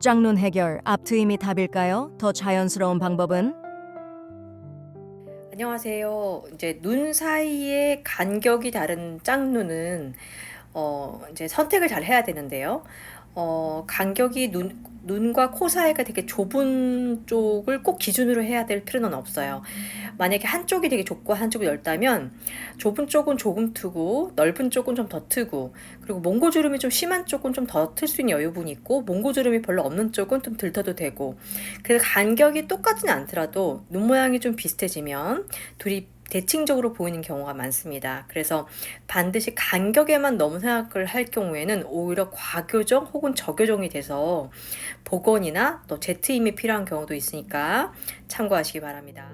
짝눈 해결 앞트임이 답일까요? 더 자연스러운 방법은? 안녕하세요. 이제 눈 사이의 간격이 다른 짝눈은 어, 이제 선택을 잘 해야 되는데요. 어, 간격이 눈, 눈과 코 사이가 되게 좁은 쪽을 꼭 기준으로 해야 될 필요는 없어요. 만약에 한쪽이 되게 좁고 한쪽이 넓다면 좁은 쪽은 조금 트고 넓은 쪽은 좀 더 트고 그리고 몽고주름이 좀 심한 쪽은 좀 더 틀 수 있는 여유분이 있고 몽고주름이 별로 없는 쪽은 좀 덜 터도 되고 그래서 간격이 똑같지는 않더라도 눈 모양이 좀 비슷해지면 둘이 대칭적으로 보이는 경우가 많습니다. 그래서 반드시 간격에만 너무 생각을 할 경우에는 오히려 과교정 혹은 저교정이 돼서 복원이나 또 재트임이 필요한 경우도 있으니까 참고하시기 바랍니다.